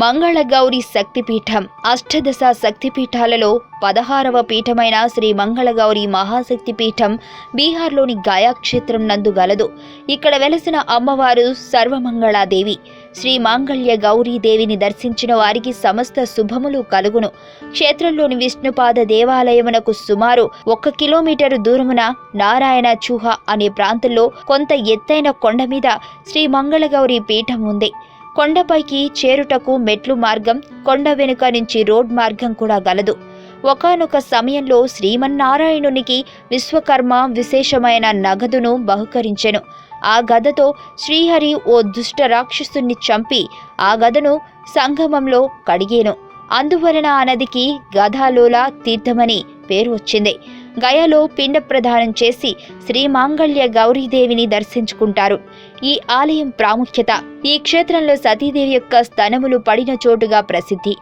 మంగళగౌరి శక్తిపీఠం. అష్టదశ శక్తిపీఠాలలో పదహారవ పీఠమైన శ్రీ మంగళగౌరి మహాశక్తి పీఠం బీహార్లోని గయా క్షేత్రం నందు గలదు. ఇక్కడ వెలసిన అమ్మవారు సర్వమంగళాదేవి. శ్రీ మాంగళ్య గౌరీ దేవిని దర్శించిన వారికి సమస్త శుభములు కలుగును. క్షేత్రంలోని విష్ణుపాద దేవాలయమునకు సుమారు ఒక కిలోమీటరు దూరమున నారాయణ చూహ అనే ప్రాంతంలో కొంత ఎత్తైన కొండ మీద శ్రీ మంగళగౌరి పీఠం ఉంది. కొండపైకి చేరుటకు మెట్లు మార్గం కొండ వెనుక నుంచి రోడ్ మార్గం కూడా గలదు. ఒకానొక సమయంలో శ్రీమన్నారాయణునికి విశ్వకర్మ విశేషమైన నగదును బహుకరించెను. ఆ గదతో శ్రీహరి ఓ దుష్ట రాక్షసుని చంపి ఆ గదను సంగమంలో కడిగేను. అందువలన ఆ నదికి గదాలోల తీర్థమని పేరు వచ్చింది. గయలో పిండ ప్రదానం చేసి శ్రీ మాంగళ్య గౌరీదేవిని దర్శించుకుంటారు. ఈ ఆలయం ప్రాముఖ్యత ఈ క్షేత్రంలో సతీదేవి యొక్క స్తనములు పడిన చోటుగా ప్రసిద్ధి.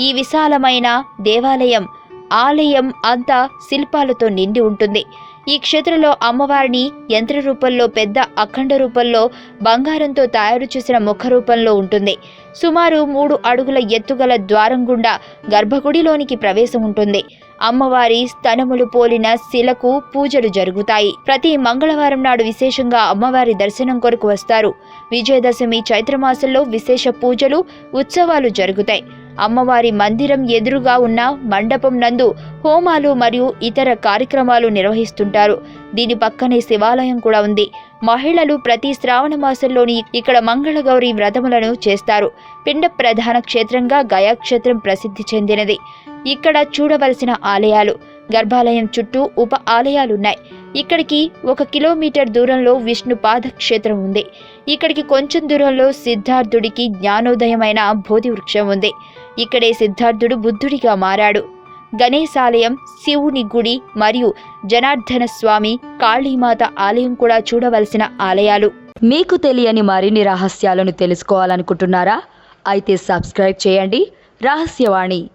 ఈ విశాలమైన దేవాలయం ఆలయం అంతా శిల్పాలతో నిండి ఉంటుంది. ఈ క్షేత్రంలో అమ్మవారిని యంత్ర రూపంలో పెద్ద అఖండ రూపంలో బంగారంతో తయారు చేసిన ముఖ రూపంలో ఉంటుంది. సుమారు మూడు అడుగుల ఎత్తుగల ద్వారం గుండా గర్భగుడిలోనికి ప్రవేశం ఉంటుంది. అమ్మవారి స్తనములు పోలిన శిలకు పూజలు జరుగుతాయి. ప్రతి మంగళవారం నాడు విశేషంగా అమ్మవారి దర్శనం కొరకు వస్తారు. విజయదశమి చైత్రమాసంలో విశేష పూజలు ఉత్సవాలు జరుగుతాయి. అమ్మవారి మందిరం ఎదురుగా ఉన్న మండపం నందు హోమాలు మరియు ఇతర కార్యక్రమాలు నిర్వహిస్తుంటారు. దీని పక్కనే శివాలయం కూడా ఉంది. మహిళలు ప్రతి శ్రావణ మాసంలోని ఇక్కడ మంగళగౌరి వ్రతములను చేస్తారు. పిండ ప్రధాన క్షేత్రంగా గయా క్షేత్రం ప్రసిద్ధి చెందినది. ఇక్కడ చూడవలసిన ఆలయాలు. గర్భాలయం చుట్టూ ఉప ఆలయాలున్నాయి. ఇక్కడికి ఒక కిలోమీటర్ దూరంలో విష్ణు పాదక్షేత్రం ఉంది. ఇక్కడికి కొంచెం దూరంలో సిద్ధార్థుడికి జ్ఞానోదయమైన బోధి వృక్షం ఉంది. ఇక్కడే సిద్ధార్థుడు బుద్ధుడిగా మారాడు. గణేశాలయం శివుని గుడి మరియు జనార్దన స్వామి కాళీమాత ఆలయం కూడా చూడవలసిన ఆలయాలు. మీకు తెలియని మరిన్ని రహస్యాలను తెలుసుకోవాలనుకుంటున్నారా? అయితే సబ్స్క్రైబ్ చేయండి. రహస్యవాణి